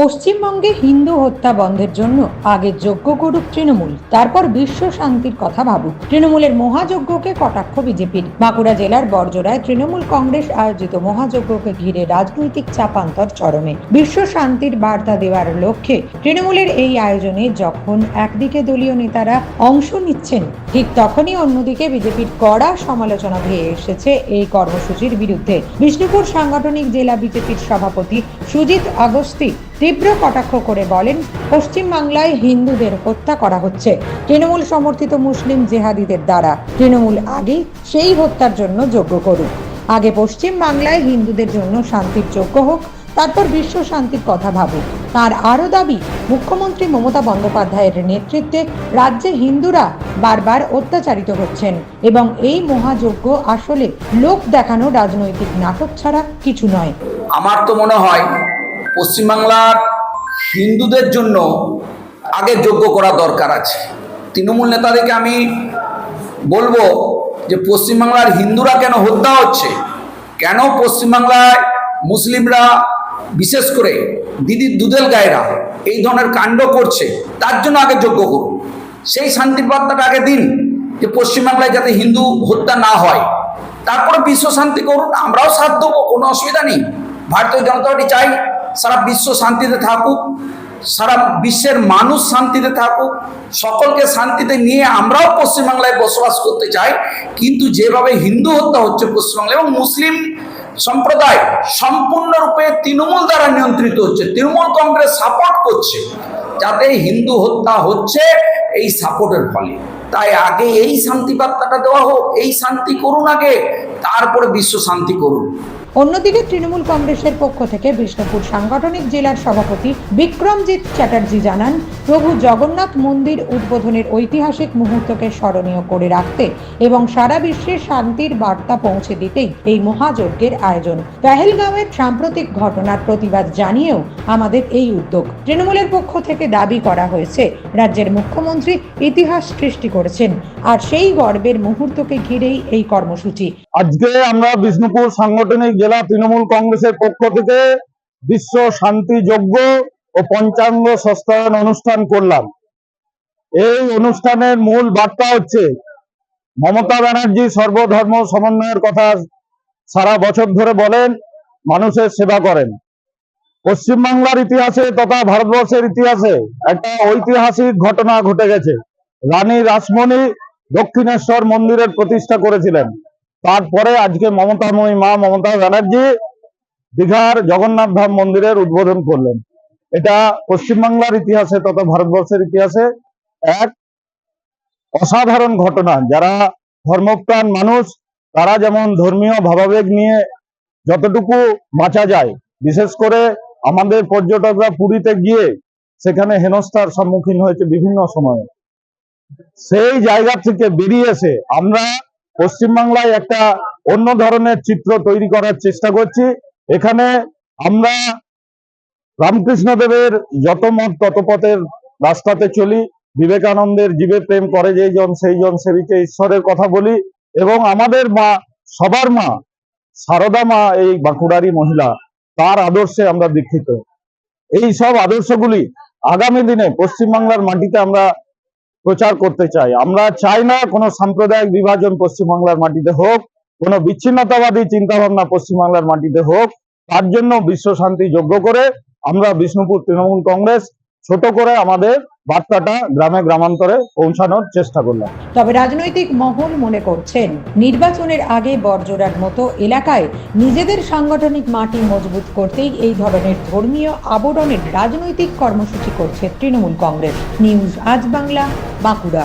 পশ্চিমবঙ্গে হিন্দু হত্যা বন্ধের জন্য আগে যজ্ঞ করুক তৃণমূল, তারপর বিশ্ব শান্তির কথা ভাবুক। তৃণমূলের মহাযজ্ঞকে কটাক্ষ বিজেপির। বাঁকুড়া জেলার বর্জরায় তৃণমূল কংগ্রেস আয়োজিত মহাযজ্ঞকে ঘিরে রাজনৈতিক চাপান্তর চরমে। বিশ্ব শান্তির বার্তা দেওয়ার লক্ষ্যে তৃণমূলের এই আয়োজনে যখন একদিকে দলীয় নেতারা অংশ নিচ্ছেন, ঠিক তখনই অন্যদিকে বিজেপির কড়া সমালোচনা ভেয়ে এসেছে এই কর্মসূচির বিরুদ্ধে। বিষ্ণুপুর সাংগঠনিক জেলা বিজেপির সভাপতি সুজিত আগস্তি তীব্র কটাক্ষ করে বলেন, পশ্চিমবাংলায় হিন্দুদের হত্যা করা হচ্ছে। তৃণমূল সমর্থিত মুসলিম জেহাদিদের দ্বারা। তৃণমূল আগে সেই হত্যার জন্য যোগ্য করুক। আগে পশ্চিম বাংলায় হিন্দুদের জন্য শান্তির যোগ্য হোক, তারপর বিশ্ব শান্তির কথা ভাবুক। তার আরও দাবি, মুখ্যমন্ত্রী মমতা বন্দ্যোপাধ্যায়ের নেতৃত্বে রাজ্যে হিন্দুরা বারবার অত্যাচারিত হচ্ছেন এবং এই মহাযজ্ঞ আসলে লোক দেখানো রাজনৈতিক নাটক ছাড়া কিছু নয়। আমার তো মনে হয় পশ্চিমবাংলার হিন্দুদের জন্য আগে যোগ্য করা দরকার আছে। তৃণমূল নেতাদেরকে আমি বলব যে পশ্চিমবাংলার হিন্দুরা কেন হত্যা হচ্ছে? কেন পশ্চিমবাংলায় মুসলিমরা বিশেষ করে দিদির দুধেল গায়েরা এই ধরনের কাণ্ড করছে, তার জন্য আগে যোগ্য করুন। সেই শান্তির বার্তাটা আগে দিন যে পশ্চিমবাংলায় যাতে হিন্দু হত্যা না হয়। তারপরে বিশ্ব শান্তি করুন, আমরাও দেবো, কোনো অসুবিধা নেই। ভারতীয় জনতা পার্টি চাই সারা বিশ্ব শান্তিতে থাকুক, সারা বিশ্বের মানুষ শান্তিতে থাকুক, সকলকে শান্তিতে নিয়ে আমরাও পশ্চিমবাংলায় বসবাস করতে চাই। কিন্তু যেভাবে হিন্দু হত্যা হচ্ছে পশ্চিমবাংলায় এবং মুসলিম সম্প্রদায় সম্পূর্ণরূপে তৃণমূল দ্বারা নিয়ন্ত্রিত হচ্ছে, তৃণমূল কংগ্রেস সাপোর্ট করছে, যাতে হিন্দু হত্যা হচ্ছে এই সাপোর্টের ফলে। তাই আগে এই শান্তি বার্তাটা দেওয়া হোক, এই শান্তি করুন আগে, তারপরে বিশ্ব শান্তি করুন। অন্যদিকে তৃণমূল কংগ্রেসের পক্ষ থেকে বিষ্ণুপুর সাংগঠনিক জেলার সভাপতি বিক্রমজিৎ চ্যাটার্জি জানান, প্রভু জগন্নাথ মন্দির উদ্বোধনের ঐতিহাসিক মুহূর্তকে স্মরণীয় করে রাখতে এবং সারা বিশ্বে শান্তির বার্তা পৌঁছে দিতেই এই মহাযজ্ঞের আয়োজন। পেহেলগাঁওয়ের সাম্প্রতিক ঘটনার প্রতিবাদ জানিয়েও আমাদের এই উদ্যোগ। তৃণমূলের পক্ষ থেকে দাবি করা হয়েছে, রাজ্যের মুখ্যমন্ত্রী ইতিহাস সৃষ্টি করেছেন আর সেই গর্বের মুহূর্তকে ঘিরেই এই কর্মসূচি। আজকে আমরা বিষ্ণুপুর সাংগঠনিক জেলা তৃণমূল কংগ্রেসের পক্ষ থেকে বিশ্ব শান্তি যজ্ঞ ও পঞ্চাঙ্গ সস্তায়ন অনুষ্ঠান করলাম। এই অনুষ্ঠানের মূল বার্তা হচ্ছে, মমতা ব্যানার্জি সর্বধর্ম সমন্বয়ের কথা সারা বছর ধরে বলেন, মানুষের সেবা করেন। পশ্চিমবাংলার ইতিহাসে তথা ভারতবর্ষের ইতিহাসে একটা ঐতিহাসিক ঘটনা ঘটে গেছে। রানী রাসমণি দক্ষিণেশ্বর মন্দিরের প্রতিষ্ঠা করেছিলেন। তারপরে আজকে মমতাময়ী মা মমতা ব্যানার্জি দীঘার জগন্নাথ ধাম মন্দিরের উদ্বোধন করলেন। এটা পশ্চিমবাংলার ইতিহাসে তথা ভারতবর্ষের ইতিহাসে এক অসাধারণ ঘটনা। যারা ধর্মপ্রাণ মানুষ, তারা যেমন ধর্মীয় ভাবাবেগ নিয়ে যতটুকু বাঁচা যায়, বিশেষ করে আমাদের পর্যটকরা পুরীতে গিয়ে সেখানে হেনস্থার সম্মুখীন হয়েছে বিভিন্ন সময়ে। সেই জায়গা থেকে বেরিয়ে এসে আমরা পশ্চিমবাংলায় একটা অন্য ধরনের চিত্র তৈরি করার চেষ্টা করছি। এখানে আমরা রামকৃষ্ণ দেবের যত মত তত পথের রাস্তাতে চলি। বিবেকানন্দের জীবে প্রেম করে যেই জন, সেই জন সেবিকে ঈশ্বরের কথা বলি। এবং আমাদের মা, সবার মা, সারদা মা, এই বাঁকুড়ারি মহিলা, তার আদর্শে আমরা দীক্ষিত। এই সব আদর্শগুলি আগামী দিনে পশ্চিমবাংলার মাটিতে আমরা প্রচার করতে চাই। আমরা চাই না কোনো সাম্প্রদায়িক বিভাজন পশ্চিমবাংলার মাটিতে হোক, কোনো বিচ্ছিন্নতাবাদী চিন্তা ভাবনা পশ্চিমবাংলার মাটিতে হোক। তার জন্য বিশ্ব শান্তি যোগ্য করে আমরা বিষ্ণুপুর তৃণমূল কংগ্রেস ছোট করে আমাদের বার্তাটা গ্রামে গ্রামান্তরে পৌঁছানোর চেষ্টা করলাম। তবে রাজনৈতিক মহল মনে করছেন, নির্বাচনের আগে বর্জরার মতো এলাকায় নিজেদের সাংগঠনিক মাটি মজবুত করতেই এই ধরনের ধর্মীয় আবরণের রাজনৈতিক কর্মসূচি করছে তৃণমূল কংগ্রেস। নিউজ আজ বাংলা, বাঁকুড়া।